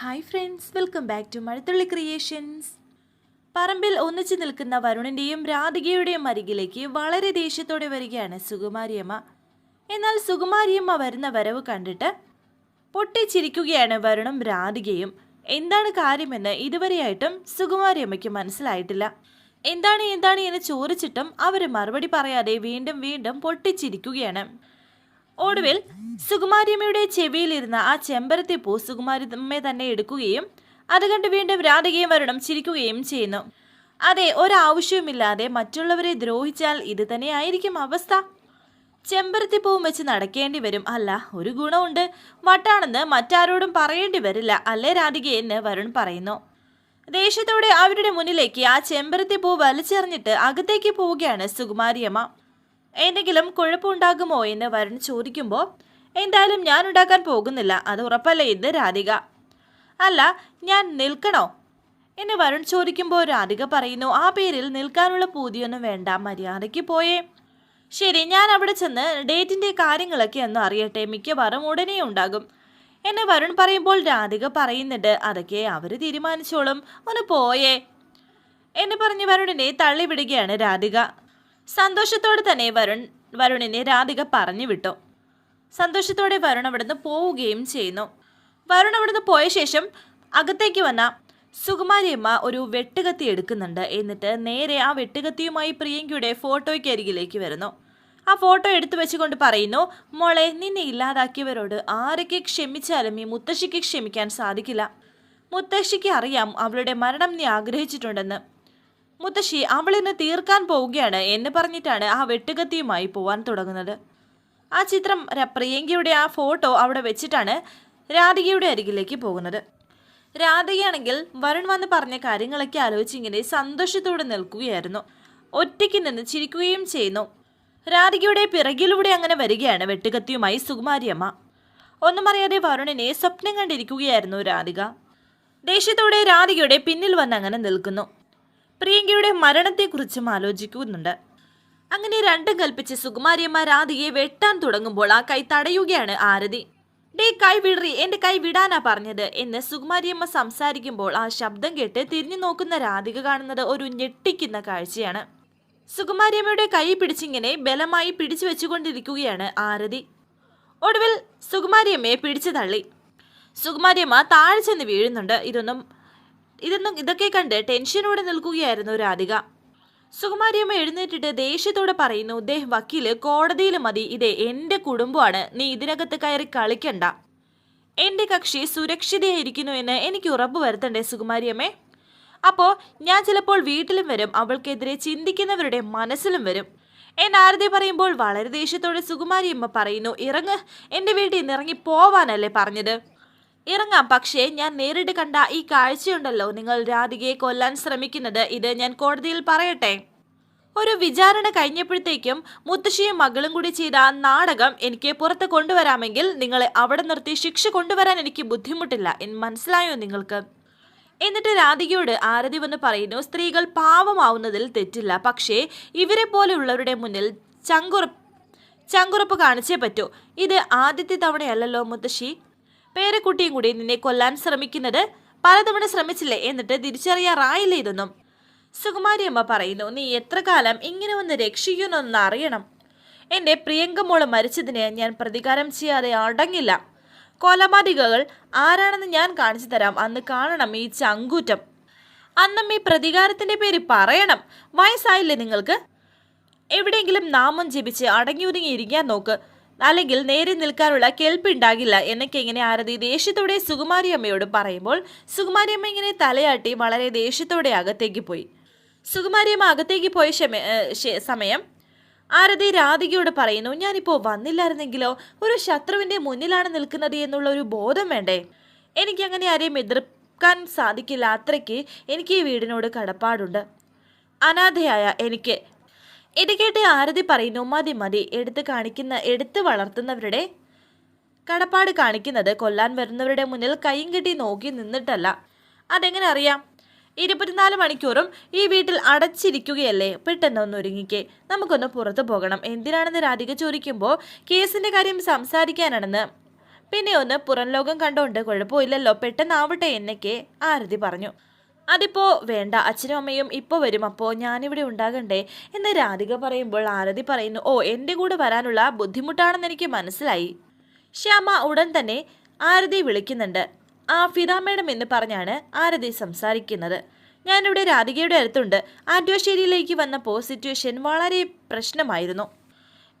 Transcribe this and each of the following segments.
Hi friends welcome back to Mazhathulli creations പറമ്പിൽ ഒന്നിച്ചു നിൽക്കുന്ന വരുണിന്റെയും രാധികയുടെയും അരികിലേക്ക് വളരെ ദേഷ്യത്തോടെ വരികയാണ് സുകുമാരിയമ്മ എന്നാൽ സുകുമാരിയമ്മ വരുന്ന വരവ് കണ്ടിട്ട് പൊട്ടിച്ചിരിക്കുകയാണ് വരുണും രാധികയും. എന്താണ് കാര്യമെന്ന് ഇതുവരെയായിട്ടും സുകുമാരിയമ്മയ്ക്ക് മനസ്സിലായിട്ടില്ല. എന്താണ് എന്താണ് എന്ന് ചോദിച്ചിട്ടും അവർ മറുപടി പറയാതെ വീണ്ടും വീണ്ടും പൊട്ടിച്ചിരിക്കുകയാണ്. ഒടുവിൽ സുകുമാരിയമ്മയുടെ ചെവിയിലിരുന്ന ആ ചെമ്പരത്തി പൂ സുകുമാരിയമ്മ തന്നെ എടുക്കുകയും അത് കണ്ട് വീണ്ടും രാധികയും വരണം ചിരിക്കുകയും ചെയ്യുന്നു. അതെ ഒരാവശ്യവുമില്ലാതെ മറ്റുള്ളവരെ ദ്രോഹിച്ചാൽ ഇത് തന്നെയായിരിക്കും അവസ്ഥ. ചെമ്പരത്തി പൂവും വെച്ച് നടക്കേണ്ടി വരും. അല്ല ഒരു ഗുണമുണ്ട്. വട്ടാണെന്ന് മറ്റാരോടും പറയേണ്ടി വരില്ല അല്ലേ രാധിക എന്ന് വരുൺ പറയുന്നു. ദേഷ്യത്തോടെ അവരുടെ മുന്നിലേക്ക് ആ ചെമ്പരത്തി പൂ വലിച്ചെറിഞ്ഞിട്ട് അകത്തേക്ക് പോവുകയാണ് സുകുമാരിയമ്മ. എന്തെങ്കിലും കുഴപ്പമുണ്ടാകുമോ എന്ന് വരുൺ ചോദിക്കുമ്പോൾ എന്തായാലും ഞാൻ ഉണ്ടാക്കാൻ പോകുന്നില്ല. അത് ഉറപ്പല്ലേ? എന്ന് രാധിക. അല്ല ഞാൻ നിൽക്കണോ? എന്ന് വരുൺ ചോദിക്കുമ്പോൾ രാധിക പറയുന്നു ആ പേരിൽ നിൽക്കാനുള്ള പൂതിയൊന്നും വേണ്ട. മര്യാദയ്ക്ക് പോയേ. ശരി ഞാൻ അവിടെ ചെന്ന് ഡേറ്റിന്റെ കാര്യങ്ങളൊക്കെ ഒന്ന് അറിയട്ടെ. മിക്കവാറും ഉടനെ ഉണ്ടാകും. എന്ന് വരുൺ പറയുമ്പോൾ രാധിക പറയുന്നുണ്ട് അതൊക്കെ അവർ തീരുമാനിച്ചോളും. ഒന്ന് പോയേ. എന്ന് പറഞ്ഞ് വരുണിനെ തള്ളിവിടുകയാണ് രാധിക. സന്തോഷത്തോടെ തന്നെ വരുൺ വരുണിനെ രാധിക പറഞ്ഞു വിട്ടു സന്തോഷത്തോടെ വരുൺ അവിടുന്ന് പോവുകയും ചെയ്യുന്നു. വരുൺ അവിടുന്ന് പോയ ശേഷം അകത്തേക്ക് വന്ന സുകുമാരിയമ്മ ഒരു വെട്ടുകത്തി എടുക്കുന്നുണ്ട്. എന്നിട്ട് നേരെ ആ വെട്ടുകത്തിയുമായി പ്രിയങ്കയുടെ ഫോട്ടോയ്ക്ക് അരികിലേക്ക് വരുന്നു. ആ ഫോട്ടോ എടുത്തു വെച്ചുകൊണ്ട് പറയുന്നു മോളെ നിന്നെ ഇല്ലാതാക്കിയവരോട് ആരൊക്കെ ക്ഷമിച്ചാലും ഈ മുത്തശ്ശിക്ക് ക്ഷമിക്കാൻ സാധിക്കില്ല. മുത്തശ്ശിക്ക് അറിയാം അവളുടെ മരണം നീ ആഗ്രഹിച്ചിട്ടുണ്ടെന്ന്. മുത്തശ്ശി അവളിന്ന് തീർക്കാൻ പോവുകയാണ് എന്ന് പറഞ്ഞിട്ടാണ് ആ വെട്ടുകത്തിയുമായി പോവാൻ തുടങ്ങുന്നത്. ആ ചിത്രം പ്രിയങ്കയുടെ ആ ഫോട്ടോ അവിടെ വെച്ചിട്ടാണ് രാധികയുടെ അരികിലേക്ക് പോകുന്നത്. രാധികയാണെങ്കിൽ വരുൺ വന്ന് പറഞ്ഞ കാര്യങ്ങളൊക്കെ ആലോചിച്ച് ഇങ്ങനെ സന്തോഷത്തോടെ നിൽക്കുകയായിരുന്നു. ഒറ്റയ്ക്ക് നിന്ന് ചിരിക്കുകയും ചെയ്യുന്നു. രാധികയുടെ പിറകിലൂടെ അങ്ങനെ വരികയാണ് വെട്ടുകത്തിയുമായി സുകുമാരിയമ്മ. ഒന്നും അറിയാതെ വരുണിനെ സ്വപ്നം കണ്ടിരിക്കുകയായിരുന്നു രാധിക. ദേഷ്യത്തോടെ രാധികയുടെ പിന്നിൽ വന്ന് അങ്ങനെ നിൽക്കുന്നു. പ്രിയങ്കയുടെ മരണത്തെക്കുറിച്ചും ആലോചിക്കുന്നുണ്ട്. അങ്ങനെ രണ്ടും കൽപ്പിച്ച് സുകുമാരിയമ്മ രാധികയെ വെട്ടാൻ തുടങ്ങുമ്പോൾ ആ കൈ തടയുകയാണ് ആരതി. ഡേ കൈ വിടറി എന്റെ കൈ വിടാനാ പറഞ്ഞത് എന്ന് സുകുമാരിയമ്മ സംസാരിക്കുമ്പോൾ ആ ശബ്ദം കേട്ട് തിരിഞ്ഞു നോക്കുന്ന രാധിക കാണുന്നത് ഒരു ഞെട്ടിക്കുന്ന കാഴ്ചയാണ്. സുകുമാരിയമ്മയുടെ കൈ പിടിച്ചിങ്ങനെ ബലമായി പിടിച്ചു വെച്ചുകൊണ്ടിരിക്കുകയാണ് ആരതി. ഒടുവിൽ സുകുമാരിയമ്മയെ പിടിച്ചു തള്ളി. സുകുമാരിയമ്മ താഴെ ചെന്ന് വീഴുന്നുണ്ട്. ഇതൊന്നും ഇതൊന്നും ഇതൊക്കെ കണ്ട് ടെൻഷനോടെ നിൽക്കുകയായിരുന്നു രാധിക. സുകുമാരിയമ്മ എഴുന്നേറ്റിട്ട് ദേഷ്യത്തോടെ പറയുന്നു ദേ വക്കീൽ കോടതിയിൽ മതി. ഇതേ എന്റെ കുടുംബമാണ്. നീ ഇതിനകത്ത് കയറി കളിക്കണ്ട. എന്റെ കക്ഷി സുരക്ഷിതയായിരിക്കുന്നു എന്ന് എനിക്ക് ഉറപ്പ് വരുത്തണ്ടേ സുകുമാരിയമ്മേ? അപ്പോ ഞാൻ ചിലപ്പോൾ വീട്ടിലും വരും. അവൾക്കെതിരെ ചിന്തിക്കുന്നവരുടെ മനസ്സിലും വരും. എന്നാരതി പറയുമ്പോൾ വളരെ ദേഷ്യത്തോടെ സുകുമാരിയമ്മ പറയുന്നു ഇറങ്ങ്. എന്റെ വീട്ടിൽ നിന്ന് ഇറങ്ങി പോവാനല്ലേ പറഞ്ഞത്. ഇറങ്ങാം. പക്ഷേ ഞാൻ നേരിട്ട് കണ്ട ഈ കാഴ്ചയുണ്ടല്ലോ. നിങ്ങൾ രാധികയെ കൊല്ലാൻ ശ്രമിക്കുന്നത്. ഇത് ഞാൻ കോടതിയിൽ പറയട്ടെ. ഒരു വിചാരണ കഴിഞ്ഞപ്പോഴത്തേക്കും മുത്തശ്ശിയും മകളും കൂടി ചെയ്ത നാടകം എനിക്ക് പുറത്ത് കൊണ്ടുവരാമെങ്കിൽ നിങ്ങളെ അവിടെ നിർത്തി ശിക്ഷ കൊണ്ടുവരാൻ എനിക്ക് ബുദ്ധിമുട്ടില്ല. എന്ന് മനസ്സിലായോ നിങ്ങൾക്ക്? എന്നിട്ട് രാധികയോട് ആരതി വന്ന് പറയുന്നു സ്ത്രീകൾ പാവമാവുന്നതിൽ തെറ്റില്ല. പക്ഷേ ഇവരെ പോലെയുള്ളവരുടെ മുന്നിൽ ചങ്കുറപ്പ് ചങ്കുറപ്പ് കാണിച്ചേ പറ്റൂ. ഇത് ആദ്യത്തെ തവണയല്ലല്ലോ മുത്തശ്ശി. പേരക്കുട്ടിയും കൂടി നിന്നെ കൊല്ലാൻ ശ്രമിക്കുന്നത് പലതവണ ശ്രമിച്ചില്ലേ എന്നിട്ട് തിരിച്ചറിയാറായില്ല ഇതൊന്നും? പറയുന്നു നീ എത്ര കാലം ഇങ്ങനെ ഒന്ന് രക്ഷിക്കുന്നൊന്ന് അറിയണം. എന്റെ പ്രിയങ്കമോൾ മരിച്ചതിന് ഞാൻ പ്രതികാരം ചെയ്യാതെ അടങ്ങില്ല. കൊലപാതകകൾ ആരാണെന്ന് ഞാൻ കാണിച്ചു തരാം. അന്ന് കാണണം ഈ ചങ്കൂറ്റം. അന്നും ഈ പ്രതികാരത്തിന്റെ പേര് പറയണം. വയസ്സായില്ലേ നിങ്ങൾക്ക്? എവിടെയെങ്കിലും നാമം ജപിച്ച് അടങ്ങി ഒതുങ്ങി ഇരിക്കാൻ നോക്ക്. അല്ലെങ്കിൽ നേരെ നിൽക്കാനുള്ള കെൽപ്പുണ്ടാകില്ല എന്നൊക്കെ ഇങ്ങനെ ആരതി ദേഷ്യത്തോടെ സുകുമാരി അമ്മയോട് പറയുമ്പോൾ സുകുമാരി അമ്മ ഇങ്ങനെ തലയാട്ടി വളരെ ദേഷ്യത്തോടെ അകത്തേക്ക് പോയി. സുകുമാരി അമ്മ അകത്തേക്ക് പോയ സമയം ആരതി രാധികയോട് പറയുന്നു ഞാനിപ്പോൾ വന്നില്ലായിരുന്നെങ്കിലോ? ഒരു ശത്രുവിന്റെ മുന്നിലാണ് നിൽക്കുന്നത് എന്നുള്ള ഒരു ബോധം വേണ്ടേ? എനിക്ക് അങ്ങനെ ആരെയും എതിർക്കാൻ സാധിക്കില്ല. അത്രയ്ക്ക് എനിക്ക് ഈ വീടിനോട് കടപ്പാടുണ്ട്. അനാഥയായ എനിക്ക് ഇത് കേട്ട് ആരതി പറയുന്നു മതി മതി. എടുത്ത് കാണിക്കുന്ന എടുത്ത് വളർത്തുന്നവരുടെ കടപ്പാട് കാണിക്കുന്നത് കൊല്ലാൻ വരുന്നവരുടെ മുന്നിൽ കൈയും കെട്ടി നോക്കി നിന്നിട്ടല്ല. അതെങ്ങനെ അറിയാം? ഇരുപത്തിനാല് മണിക്കൂറും ഈ വീട്ടിൽ അടച്ചിരിക്കുകയല്ലേ? പെട്ടെന്ന് ഒന്ന് ഒരുങ്ങിക്കേ. നമുക്കൊന്ന് പുറത്തു പോകണം. എന്തിനാണെന്ന് രാധിക ചോദിക്കുമ്പോൾ കേസിന്റെ കാര്യം സംസാരിക്കാനാണെന്ന്. പിന്നെ ഒന്ന് പുറം ലോകം കണ്ടോണ്ട് കുഴപ്പമില്ലല്ലോ. പെട്ടെന്നാവട്ടെ എന്നൊക്കെ ആരതി പറഞ്ഞു. അതിപ്പോ വേണ്ട അച്ഛനും അമ്മയും ഇപ്പോൾ വരും. അപ്പോൾ ഞാനിവിടെ ഉണ്ടാകണ്ടേ? എന്ന് രാധിക പറയുമ്പോൾ ആരതി പറയുന്നു ഓ എന്റെ കൂടെ വരാനുള്ള ബുദ്ധിമുട്ടാണെന്ന് എനിക്ക് മനസ്സിലായി. ശ്യാമ ഉടൻ തന്നെ ആരതി വിളിക്കുന്നുണ്ട്. ആ ഫിദ മേഡം എന്ന് പറഞ്ഞാണ് ആരതി സംസാരിക്കുന്നത്. ഞാനിവിടെ രാധികയുടെ അടുത്തുണ്ട്. ആറ്റുവശ്ശേരിയിലേക്ക് വന്നപ്പോൾ സിറ്റുവേഷൻ വളരെ പ്രശ്നമായിരുന്നു.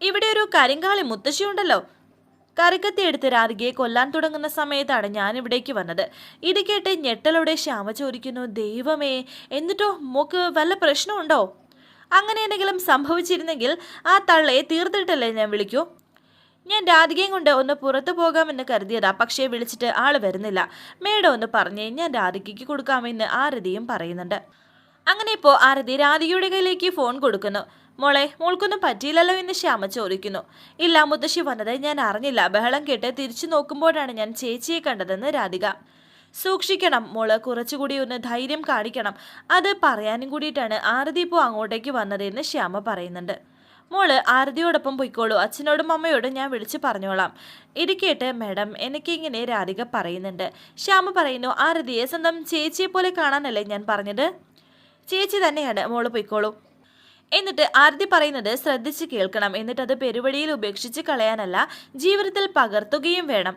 ഇവിടെ ഒരു കരിങ്കാളി മുത്തശ്ശിയുണ്ടല്ലോ. കറിക്കത്തി എടുത്ത് രാധികയെ കൊല്ലാൻ തുടങ്ങുന്ന സമയത്താണ് ഞാൻ ഇവിടേക്ക് വന്നത്. ഇത് കേട്ട് ഞെട്ടലോടെ ശ്യാമ ചോദിക്കുന്നു ദൈവമേ എന്നിട്ടോ മോക്ക് വല്ല പ്രശ്നമുണ്ടോ? അങ്ങനെ എന്തെങ്കിലും സംഭവിച്ചിരുന്നെങ്കിൽ ആ തള്ളയെ തീർത്തിട്ടല്ലേ ഞാൻ വിളിക്കൂ? ഞാൻ രാധികയും കൊണ്ട് ഒന്ന് പുറത്തു പോകാമെന്ന് കരുതിയതാ പക്ഷേ വിളിച്ചിട്ട് ആൾ വരുന്നില്ല. മേഡം ഒന്ന് പറഞ്ഞേ ഞാൻ രാധികയ്ക്ക് കൊടുക്കാമെന്ന് ആരതിയും പറയുന്നുണ്ട്. അങ്ങനെ ഇപ്പോൾ ആരതി രാധികയുടെ കയ്യിലേക്ക് ഫോൺ കൊടുക്കുന്നു. മോളെ മോൾക്കൊന്നും പറ്റിയില്ലല്ലോ എന്ന് ശ്യാമ ചോദിക്കുന്നു. ഇല്ല മുത്തശ്ശി വന്നത് ഞാൻ അറിഞ്ഞില്ല. ബഹളം കേട്ട് തിരിച്ചു നോക്കുമ്പോഴാണ് ഞാൻ ചേച്ചിയെ കണ്ടതെന്ന് രാധിക. സൂക്ഷിക്കണം മോൾ കുറച്ചുകൂടി ഒന്ന് ധൈര്യം കാണിക്കണം. അത് പറയാനും കൂടിയിട്ടാണ് ആരതി ഇപ്പോൾ അങ്ങോട്ടേക്ക് വന്നതെന്ന് ശ്യാമ പറയുന്നുണ്ട്. മോൾ ആരതിയോടൊപ്പം പോയിക്കോളൂ. അച്ഛനോടും അമ്മയോടും ഞാൻ വിളിച്ചു പറഞ്ഞോളാം. ഇരിക്കേട്ട് കേട്ട് മാഡം എനിക്കിങ്ങനെ രാധിക പറയുന്നുണ്ട്. ശ്യാമ പറയുന്നു ആരതിയെ സ്വന്തം ചേച്ചിയെ പോലെ കാണാനല്ലേ ഞാൻ പറഞ്ഞത്? ചേച്ചി തന്നെയാണ്. മോൾ പൊയ്ക്കോളൂ. എന്നിട്ട് ആരതി പറയുന്നത് ശ്രദ്ധിച്ച് കേൾക്കണം. എന്നിട്ട് അത് പെരുവഴിയിൽ ഉപേക്ഷിച്ച് കളയാനല്ല ജീവിതത്തിൽ പകർത്തുകയും വേണം.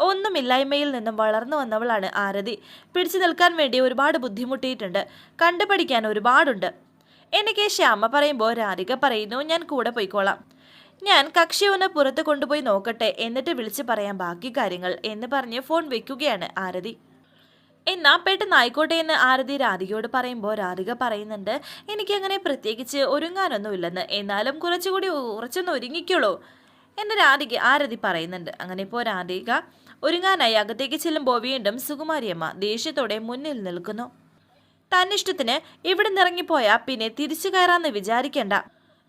ഒന്നുമില്ലായ്മയിൽ നിന്നും വളർന്നു വന്നവളാണ് ആരതി. പിടിച്ചു നിൽക്കാൻ വേണ്ടി ഒരുപാട് ബുദ്ധിമുട്ടിയിട്ടുണ്ട്. കണ്ടുപഠിക്കാൻ ഒരുപാടുണ്ട്. എനിക്ക് ശ്യാമ പറയുമ്പോൾ രാധിക പറയുന്നു ഞാൻ കൂടെ പോയിക്കോളാം. ഞാൻ കക്ഷി ഒന്ന് പുറത്ത് കൊണ്ടുപോയി നോക്കട്ടെ എന്നിട്ട് വിളിച്ച് പറയാം ബാക്കി കാര്യങ്ങൾ എന്ന് പറഞ്ഞ് ഫോൺ വെക്കുകയാണ് ആരതി. എന്നാ പെട്ടെന്ന് ആയിക്കോട്ടെ എന്ന് ആരതി രാധികയോട് പറയുമ്പോൾ രാധിക പറയുന്നുണ്ട് എനിക്ക് അങ്ങനെ പ്രത്യേകിച്ച് ഒരുങ്ങാനൊന്നും ഇല്ലെന്ന് എന്നാലും കുറച്ചുകൂടി ഉറച്ചൊന്ന് ഒരുങ്ങിക്കോളൂ. എന്ന് രാധിക ആരതി പറയുന്നുണ്ട്. അങ്ങനെ ഇപ്പോൾ രാധിക ഒരുങ്ങാനായി അകത്തേക്ക് ചെല്ലുമ്പോൾ വീണ്ടും സുകുമാരിയമ്മ ദേഷ്യത്തോടെ മുന്നിൽ നിൽക്കുന്നു. തന്നിഷ്ടത്തിന് ഇവിടെ നിറങ്ങിപ്പോയാൽ പിന്നെ തിരിച്ചു കയറാന്ന് വിചാരിക്കേണ്ട.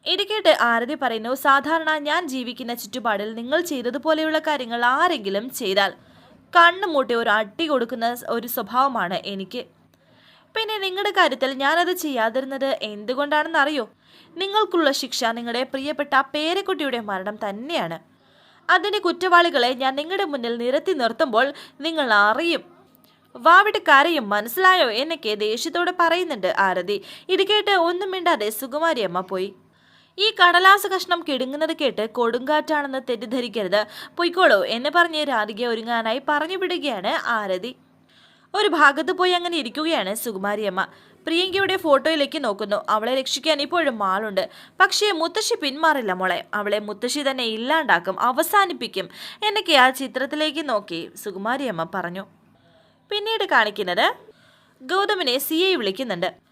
ഇത് ആരതി പറയുന്നു സാധാരണ ഞാൻ ജീവിക്കുന്ന ചുറ്റുപാടിൽ നിങ്ങൾ ചെയ്തതുപോലെയുള്ള കാര്യങ്ങൾ ആരെങ്കിലും ചെയ്താൽ കണ്ണു മൂട്ടി ഒരു അടി കൊടുക്കുന്ന ഒരു സ്വഭാവമാണ് എനിക്ക്. പിന്നെ നിങ്ങളുടെ കാര്യത്തിൽ ഞാനത് ചെയ്യാതിരുന്നത് എന്തുകൊണ്ടാണെന്ന് അറിയോ നിങ്ങൾക്കുള്ള ശിക്ഷ നിങ്ങളുടെ പ്രിയപ്പെട്ട പേരക്കുട്ടിയുടെ മരണം തന്നെയാണ്. അതിന്റെ കുറ്റവാളികളെ ഞാൻ നിങ്ങളുടെ മുന്നിൽ നിരത്തി നിർത്തുമ്പോൾ നിങ്ങൾ അറിയും. വാവിട്ട് കരയും മനസ്സിലായോ? എന്നൊക്കെ ദേഷ്യത്തോടെ പറയുന്നുണ്ട് ആരതി. ഇത് കേട്ട് ഒന്നും മിണ്ടാതെ സുകുമാരി അമ്മ പോയി. ഈ കടലാസ കഷ്ണം കിടുങ്ങുന്നത് കേട്ട് കൊടുങ്കാറ്റാണെന്ന് തെറ്റിദ്ധരിക്കരുത്. പൊയ്ക്കോളൂ എന്ന് പറഞ്ഞ് രാധിക ഒരുങ്ങാനായി പറഞ്ഞു വിടുകയാണ് ആരതി. ഒരു ഭാഗത്ത് പോയി അങ്ങനെ ഇരിക്കുകയാണ് സുകുമാരിയമ്മ. പ്രിയങ്കയുടെ ഫോട്ടോയിലേക്ക് നോക്കുന്നു. അവളെ രക്ഷിക്കാൻ ഇപ്പോഴും ആളുണ്ട്. പക്ഷേ മുത്തശ്ശി പിന്മാറില്ല മോളെ. അവളെ മുത്തശ്ശി തന്നെ ഇല്ലാണ്ടാക്കും അവസാനിപ്പിക്കും. എന്നൊക്കെ ആ ചിത്രത്തിലേക്ക് നോക്കി സുകുമാരിയമ്മ പറഞ്ഞു. പിന്നീട് കാണിക്കുന്നത് ഗൗതമിനെ സി വിളിക്കുന്നുണ്ട്.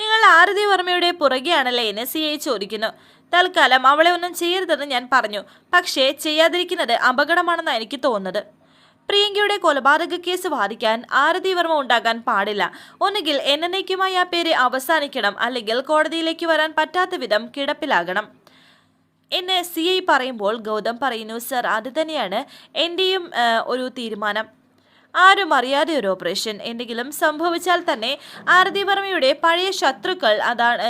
നിങ്ങൾ ആരതി വർമ്മയുടെ പുറകെയാണല്ലേ എന്ന് സി ഐ ചോദിക്കുന്നു. തൽക്കാലം അവളെ ഒന്നും ചെയ്യരുതെന്ന് ഞാൻ പറഞ്ഞു. പക്ഷേ ചെയ്യാതിരിക്കുന്നത് അപകടമാണെന്നാണ് എനിക്ക് തോന്നുന്നത്. പ്രിയങ്കയുടെ കൊലപാതക കേസ് വാദിക്കാൻ ആരതി വർമ്മ ഉണ്ടാകാൻ പാടില്ല. ഒന്നുകിൽ എന്നേക്കുമായി ആ പേര് അവസാനിക്കണം അല്ലെങ്കിൽ കോടതിയിലേക്ക് വരാൻ പറ്റാത്ത വിധം കിടപ്പിലാകണം. എന്ന് സി ഐ പറയുമ്പോൾ ഗൗതം പറയുന്നു സർ അത് തന്നെയാണ് എന്റെയും ഒരു തീരുമാനം. ആരും അറിയാതെ ഒരു ഓപ്പറേഷൻ എന്തെങ്കിലും സംഭവിച്ചാൽ തന്നെ ആരതി വർമ്മയുടെ പഴയ ശത്രുക്കൾ അതാണ്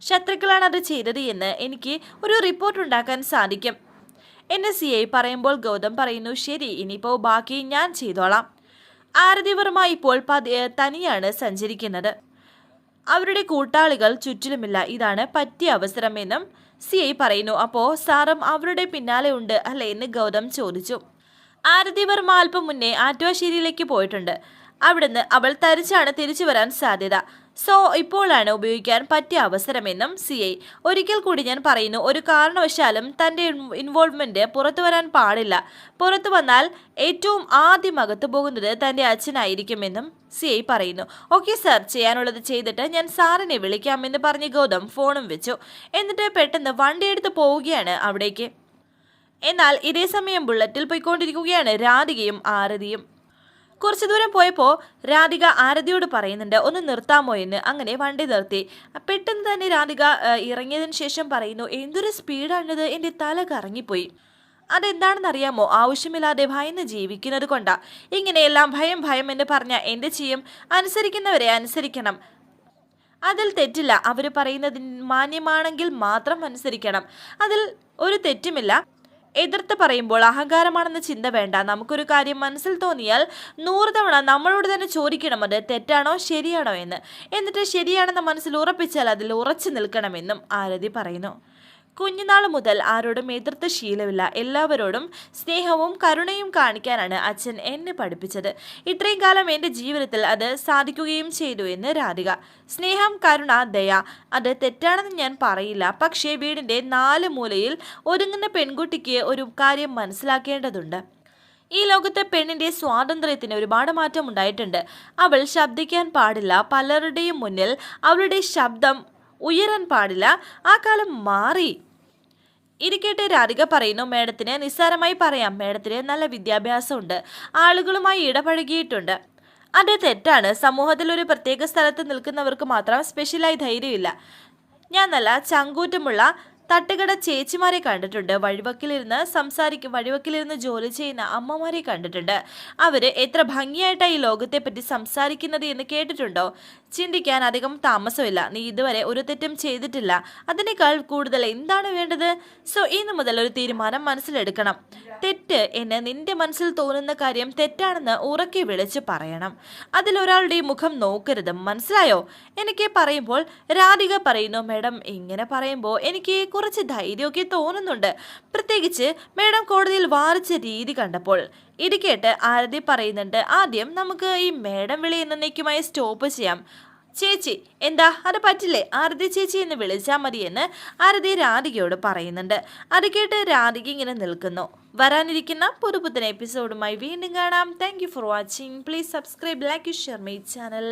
ശത്രുക്കളാണ് അത് ചെയ്തത് എന്ന് എനിക്ക് ഒരു റിപ്പോർട്ട് ഉണ്ടാക്കാൻ സാധിക്കും. എന്നെ സി ഐ പറയുമ്പോൾ ഗൗതം പറയുന്നു ശരി ഇനിയിപ്പോൾ ബാക്കി ഞാൻ ചെയ്തോളാം. ആരതി വർമ്മ ഇപ്പോൾ തനിയാണ് സഞ്ചരിക്കുന്നത്. അവരുടെ കൂട്ടാളികൾ ചുറ്റിലുമില്ല. ഇതാണ് പറ്റിയ അവസരമെന്നും സി ഐ പറയുന്നു. അപ്പോൾ സാറും അവരുടെ പിന്നാലെ ഉണ്ട് അല്ലേ? എന്ന് ഗൗതം ചോദിച്ചു. ആരതി വർമ്മ അല്പം മുന്നേ ആറ്റുവാശ്ശേരിയിലേക്ക് പോയിട്ടുണ്ട്. അവിടുന്ന് അവൾ തരിച്ചാണ് തിരിച്ചു വരാൻ സാധ്യത. സോ ഇപ്പോഴാണ് ഉപയോഗിക്കാൻ പറ്റിയ അവസരമെന്നും സി ഐ. ഒരിക്കൽ കൂടി ഞാൻ പറയുന്നു ഒരു കാരണവശാലും തന്റെ ഇൻവോൾവ്മെന്റ് പുറത്തു വരാൻ പാടില്ല. പുറത്തു വന്നാൽ ഏറ്റവും ആദ്യം അകത്തു പോകുന്നത് തന്റെ അച്ഛനായിരിക്കുമെന്നും സി ഐ പറയുന്നു. ഓക്കെ സാർ ചെയ്യാനുള്ളത് ചെയ്തിട്ട് ഞാൻ സാറിനെ വിളിക്കാമെന്ന് പറഞ്ഞ് ഗൗതം ഫോണും വെച്ചു. എന്നിട്ട് പെട്ടെന്ന് വണ്ടിയെടുത്ത് പോവുകയാണ് അവിടേക്ക്. എന്നാൽ ഇതേ സമയം ബുള്ളറ്റിൽ പോയിക്കൊണ്ടിരിക്കുകയാണ് രാധികയും ആരതിയും. കുറച്ചു ദൂരം പോയപ്പോൾ രാധിക ആരതിയോട് പറയുന്നുണ്ട് ഒന്ന് നിർത്താമോ എന്ന്? അങ്ങനെ വണ്ടി നിർത്തി. പെട്ടെന്ന് തന്നെ രാധിക ഇറങ്ങിയതിന് ശേഷം പറയുന്നു എന്തൊരു സ്പീഡാണിത് എന്റെ തല കറങ്ങിപ്പോയി. അതെന്താണെന്നറിയാമോ? ആവശ്യമില്ലാതെ ഭയന്ന് ജീവിക്കുന്നത് കൊണ്ടാ. ഇങ്ങനെയെല്ലാം ഭയം ഭയം എന്ന് പറഞ്ഞ എന്ത് ചെയ്യും അനുസരിക്കുന്നവരെ അനുസരിക്കണം. അതിൽ തെറ്റില്ല. അവർ പറയുന്നതിന് മാന്യമാണെങ്കിൽ മാത്രം അനുസരിക്കണം. അതിൽ ഒരു തെറ്റുമില്ല. എതിർത്ത് പറയുമ്പോൾ അഹങ്കാരമാണെന്ന ചിന്ത വേണ്ട. നമുക്കൊരു കാര്യം മനസ്സിൽ തോന്നിയാൽ നൂറ് തവണ നമ്മളോട് തന്നെ ചോദിക്കണം അത് തെറ്റാണോ ശരിയാണോ എന്ന്? എന്നിട്ട് ശരിയാണെന്ന് മനസ്സിൽ ഉറപ്പിച്ചാൽ അതിൽ ഉറച്ചു നിൽക്കണമെന്നും ആരതി പറയുന്നു. കുഞ്ഞുനാൾ മുതൽ ആരോടും എതിർത്ത ശീലമില്ല. എല്ലാവരോടും സ്നേഹവും കരുണയും കാണിക്കാനാണ് അച്ഛൻ എന്നെ പഠിപ്പിച്ചത്. ഇത്രയും കാലം എന്റെ ജീവിതത്തിൽ അത് സാധിക്കുകയും ചെയ്തു എന്ന് രാധിക. സ്നേഹം കരുണ ദയ അത് തെറ്റാണെന്ന് ഞാൻ പറയില്ല. പക്ഷേ വീടിന്റെ നാല് മൂലയിൽ ഒരുങ്ങുന്ന പെൺകുട്ടിക്ക് ഒരു കാര്യം മനസ്സിലാക്കേണ്ടതുണ്ട്. ഈ ലോകത്തെ പെണ്ണിന്റെ സ്വാതന്ത്ര്യത്തിന് ഒരുപാട് മാറ്റം ഉണ്ടായിട്ടുണ്ട്. അവൾ ശബ്ദിക്കാൻ പാടില്ല. പലരുടെയും മുന്നിൽ അവളുടെ ശബ്ദം ഉയരാൻ പാടില്ല. ആ കാലം മാറി. ഇരിക്കട്ടെ രാധിക പറയുന്നു മേഡത്തിന് നിസ്സാരമായി പറയാം. മേഡത്തിന് നല്ല വിദ്യാഭ്യാസമുണ്ട്. ആളുകളുമായി ഇടപഴകിയിട്ടുണ്ട്. അത് തെറ്റാണ്. സമൂഹത്തിൽ ഒരു പ്രത്യേക സ്ഥലത്ത് നിൽക്കുന്നവർക്ക് മാത്രം സ്പെഷ്യലായി ധൈര്യമില്ല. ഞാൻ നല്ല ചങ്കൂറ്റമുള്ള തട്ടുകട ചേച്ചിമാരെ കണ്ടിട്ടുണ്ട്. വഴിവക്കിലിരുന്ന് സംസാരിക്കും വഴിവക്കിലിരുന്ന് ജോലി ചെയ്യുന്ന അമ്മമാരെ കണ്ടിട്ടുണ്ട്. അവർ എത്ര ഭംഗിയായിട്ടാണ് ഈ ലോകത്തെപ്പറ്റി സംസാരിക്കുന്നത് എന്ന് കേട്ടിട്ടുണ്ടോ? ചിന്തിക്കാൻ അധികം താമസമില്ല. നീ ഇതുവരെ ഒരു തെറ്റും ചെയ്തിട്ടില്ല. അതിനേക്കാൾ കൂടുതൽ എന്താണ് വേണ്ടത്? സോ ഇന്ന് മുതൽ ഒരു തീരുമാനം മനസ്സിലെടുക്കണം. തെറ്റ് എന്ന് നിന്റെ മനസ്സിൽ തോന്നുന്ന കാര്യം തെറ്റാണെന്ന് ഉറക്കി വിളിച്ച് പറയണം. അതിലൊരാളുടെ മുഖം നോക്കരുത്. മനസ്സിലായോ? എനിക്ക് പറയുമ്പോൾ രാധിക പറയുന്നു മേഡം ഇങ്ങനെ പറയുമ്പോൾ എനിക്ക് കുറച്ച് ധൈര്യമൊക്കെ തോന്നുന്നുണ്ട്. പ്രത്യേകിച്ച് മേഡം കോടതിയിൽ വാറിച്ച രീതി കണ്ടപ്പോൾ ഇരിക്കട്ടെ ആരതി പറയുന്നുണ്ട് ആദ്യം നമുക്ക് ഈ മേഡം വിളി എന്നേക്കുമായി സ്റ്റോപ്പ് ചെയ്യാം. ചേച്ചി എന്താ? അത് പറ്റില്ലേ? ആരതി ചേച്ചി എന്ന് വിളിച്ചാൽ മതിയെന്ന് ആരതി രാധികയോട് പറയുന്നുണ്ട്. അത് കേട്ട് രാധിക ഇങ്ങനെ നിൽക്കുന്നു. വരാനിരിക്കുന്ന പുതുപുത്തൻ എപ്പിസോഡുമായി വീണ്ടും കാണാം. Thank for watching please subscribe like you share my channel